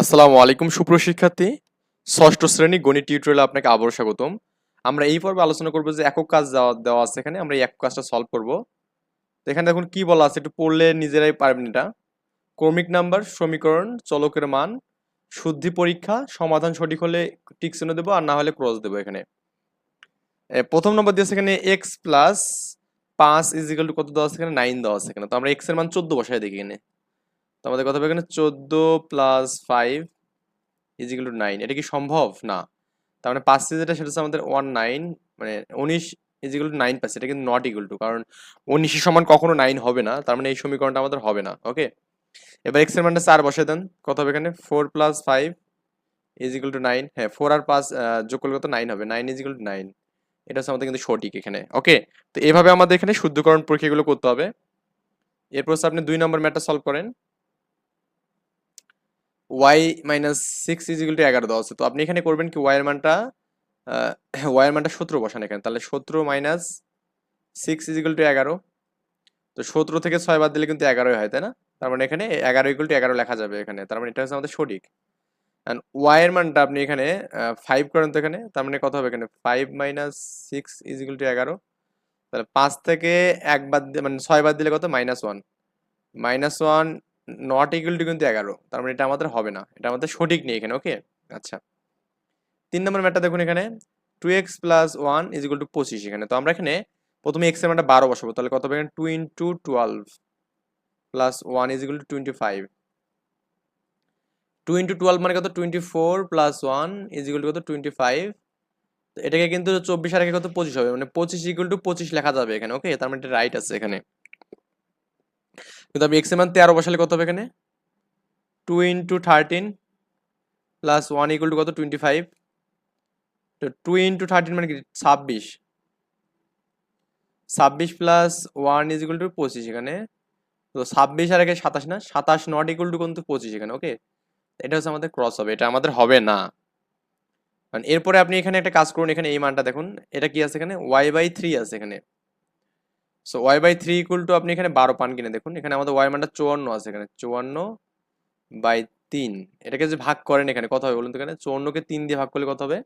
আসসালামু আলাইকুম সুপ্রশিক্ষার্থী ষষ্ঠ শ্রেণি গণিত টিউটোরিয়ালে আপনাকে আবারও স্বাগতম। আমরা এই পর্বে আলোচনা করব যে একক কাজ দেওয়া আছে এখানে। আমরা এই একক কাজটা সলভ করব। তো এখানে দেখুন কি বলা আছে, একটু পড়লে নিজেরাই পারবেন এটা। ক্রমিক নাম্বার, সমীকরণ, চলকের মান, শুদ্ধি পরীক্ষা, সমাধান সঠিক হলে টিক দেবো আর না হলে ক্রস দেবো এখানে। প্রথম নম্বর দিয়েছে এখানে এক্স প্লাস পাঁচ ইজিক্যাল টু কত দেওয়া আছে এখানে? নাইন দেওয়া আছে এখানে। তো আমরা এক্সের মান চোদ্দ বসাই দেখি এখানে। তো আমাদের কথা হবে এখানে চোদ্দ plus five is equal to nine এটা কি সম্ভব? না। তার মানে পাঁচটি যেটা, সেটা হচ্ছে আমাদের ওয়ান নাইন মানে উনিশ ইজিক্যাল টু নাইন পাচ্ছে এটা কিন্তু নট ইকুয়াল টু কারণ উনিশের সমান কখনো নাইন হবে না, তার মানে এই সমীকরণটা আমাদের হবে না ওকে এবার এক্সের মানটা চার বসে দেন, কত হবে এখানে? Four plus five is equal to nine হ্যাঁ ফোর আর পাঁচ যোগ করলে কত? নাইন হবে নাইন ইজিক্যাল টু নাইন এটা হচ্ছে আমাদের কিন্তু সঠিক এখানে ওকে তো এভাবে আমাদের এখানে শুদ্ধকরণ পরীক্ষাগুলো করতে হবে। এরপর হচ্ছে আপনি দুই নম্বর ম্যাটটা সলভ করেন। Y minus six is equal to এগারো দেওয়া আছে। তো আপনি এখানে করবেন কি ওয়াই এর মানটা ওয়াই এর মানটা সতেরো বসান এখানে। তাহলে সতেরো মাইনাস সিক্স ইজিক্যাল টু এগারো। তো সতেরো থেকে ছয় বাদ দিলে কিন্তু এগারোই হয়, তাই না? তার মানে এখানে এগারো ইকুয়াল টু এগারো লেখা যাবে এখানে। তার মানে এটা হচ্ছে আমাদের সঠিক। অ্যান্ড ওয়াই এর মানটা আপনি এখানে ফাইভ করেন তো এখানে। তার মানে কত হবে এখানে? Five minus six is equal to এগারো। তাহলে পাঁচ থেকে এক বাদ মানে ছয় বাদ দিলে কত? Minus one minus one not equal to কিন্তু এগারো। তার মানে এটা আমাদের হবে না। এটা আমাদের সঠিক নেই এখানে ওকে আচ্ছা। তিন নম্বর ম্যাটটা দেখুন এখানে। Two X plus one is equal to পঁচিশ এখানে। তো আমরা এখানে প্রথমে এক্সের মানটা বারো বসাবো। তাহলে কত হবে two into twelve plus one is equal to twenty five two into twelve মানে কত? Twenty four plus one is equal to কত? টোয়েন্টি ফাইভ এটাকে কিন্তু চব্বিশ আর কত? পঁচিশ হবে। মানে পঁচিশ ইকুয়াল টু পঁচিশ লেখা যাবে এখানে ওকে তার মানে এটা রাইট আছে এখানে। কিন্তু আমি এক্সের মান তেরো বসালে কত হবে এখানে? Two into thirteen plus one equal to কত? টোয়েন্টি ফাইভ তো টু ইন্টু থার্টিন মানে কি? ছাব্বিশ। ছাব্বিশ plus one is equal to পঁচিশ এখানে। তো ছাব্বিশ আর একে সাতাশ না? সাতাশ নট ইকুয়াল টু কিন্তু পঁচিশ এখানে ওকে এটা হচ্ছে আমাদের ক্রস হবে, এটা আমাদের হবে না। মানে এরপরে আপনি এখানে একটা কাজ করুন, এখানে এই মানটা দেখুন। এটা কি আছে এখানে? ওয়াই বাই থ্রি আছে এখানে। So Y by three equal to আপনি এখানে বারো পান কিনে দেখুন, এখানে আমাদের ওয়াই মানটা চুয়ান্ন আছে এখানে, চুয়ান্ন বাই তিন। এটাকে যে ভাগ করেন এখানে, কত হবে বলুন তো এখানে? চুয়ান্নকে তিন দিয়ে ভাগ করলে কত হবে?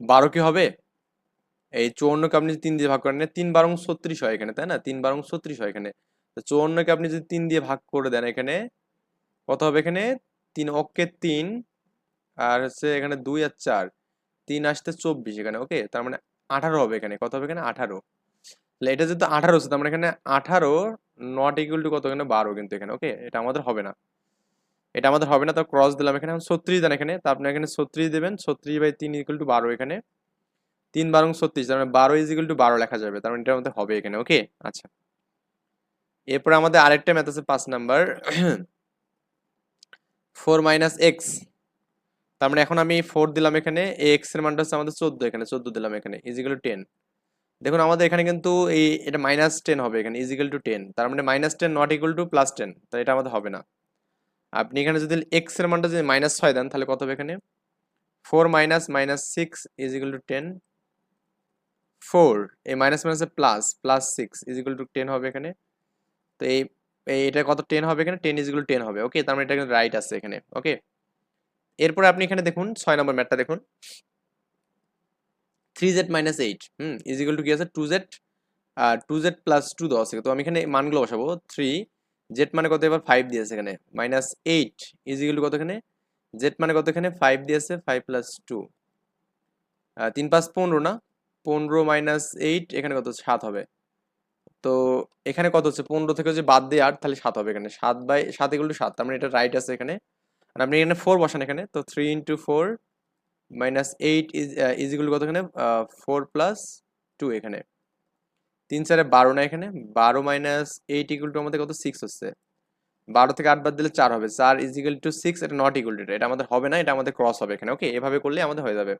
বারো কি হবে? এই চুয়ান্নকে আপনি যদি তিন দিয়ে ভাগ করেন তিন বারং ছত্রিশ হয় এখানে, তাই না? তিন বারং ছত্রিশ হয় এখানে। চুয়ান্নকে আপনি যদি তিন দিয়ে ভাগ করে দেন এখানে, কত হবে এখানে? তিন অক্ষে তিন, আর হচ্ছে এখানে দুই আর চার। তিন আসতে চব্বিশ এখানে, ওকে? তার মানে আঠারো হবে এখানে। কত হবে এখানে? আঠারো। তাহলে এটা যেহেতু আঠারো তার মানে এখানে আঠারো নট ইকুয়াল টু কত? এখানে বারো কিন্তু এখানে ওকে এটা আমাদের হবে না। এটা আমাদের হবে না, তো ক্রস দিলাম এখানে। ছত্রিশ দেন এখানে, তা আপনি এখানে ছত্রিশ দেবেন, ছত্রিশ বাই তিন ইকুয়াল টু বারো এখানে। তিন বারং ছত্রিশ, তার মানে বারো ইজ ইকুয়াল টু বারো লেখা যাবে, তার মানে এটা আমাদের হবে এখানে ওকে আচ্ছা। এরপরে আমাদের আরেকটা ম্যাথ আছে পাঁচ নাম্বার ফোর মাইনাস এক্স তার মানে এখন আমি ফোর দিলাম এখানে এক্সের মানটা হচ্ছে আমাদের চোদ্দ এখানে, চোদ্দ দিলাম এখানে ইজিক্যাল টু টেন দেখুন, আমাদের এখানে কিন্তু এই, এটা মাইনাস টেন হবে এখানে ইজিক্যাল টু টেন তার মানে minus ten not equal to plus ten তাই এটা আমাদের হবে না। আপনি এখানে যদি এক্সের মানটা যদি মাইনাস ছয় দেন, তাহলে কত হবে এখানে? Four minus minus six equal to ten four এই মাইনাস মাইনাসে plus plus six equal to ten হবে এখানে। তো এই এটা কত টেন হবে এখানে? টেন ইজিক্যাল টেন হবে ওকে তার মানে এটা কিন্তু রাইট আছে এখানে ওকে এরপরে আপনি এখানে দেখুন, ছয় নম্বর ম্যাটটা দেখুন। Three Z minus eight hmm equal to কি আছে? টু জেড আর টু জেড প্লাস টু দেওয়া আছে। তো আমি এখানে মানগুলো বসাবো। থ্রি জেড মানে কত? এবার ফাইভ দিয়েছে এখানে। মাইনাস এইট ইজিক্যাল টু কত এখানে? জেড মানে কত এখানে? ফাইভ দিয়েছে ফাইভ প্লাস টু তিন পাঁচ পনেরো না? পনেরো মাইনাস এইট এখানে কত? সাত হবে। তো এখানে কত হচ্ছে? পনেরো থেকে যদি বাদ দিয়ে আট, তাহলে সাত হবে এখানে। সাত বাই সাত এগুলো সাত। তার মানে এটা রাইট আছে এখানে। আর আপনি এখানে ফোর বসান এখানে, তো three into four minus eight is ইজিগুলো কত এখানে? ফোর প্লাস টু এখানে। তিন চারে বারো না এখানে, বারো মাইনাস এইট ইকুয়াল টু আমাদের কত? সিক্স হচ্ছে। বারো থেকে আট বাদ দিলে চার হবে। চার ইজিক্যাল টু সিক্স এটা নট ইকুয়াল টু এটা আমাদের হবে না, এটা আমাদের ক্রস হবে এখানে ওকে এভাবে করলে আমাদের হয়ে যাবে।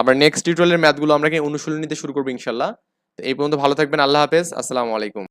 আবার নেক্সট টিউটোরিয়ালের ম্যাথগুলো আমরা কি অনুশীলন নিতে শুরু করব ইনশাল্লাহ তো এই পর্যন্ত ভালো থাকবেন, আল্লাহ হাফেজ, আসসালামু আলাইকুম।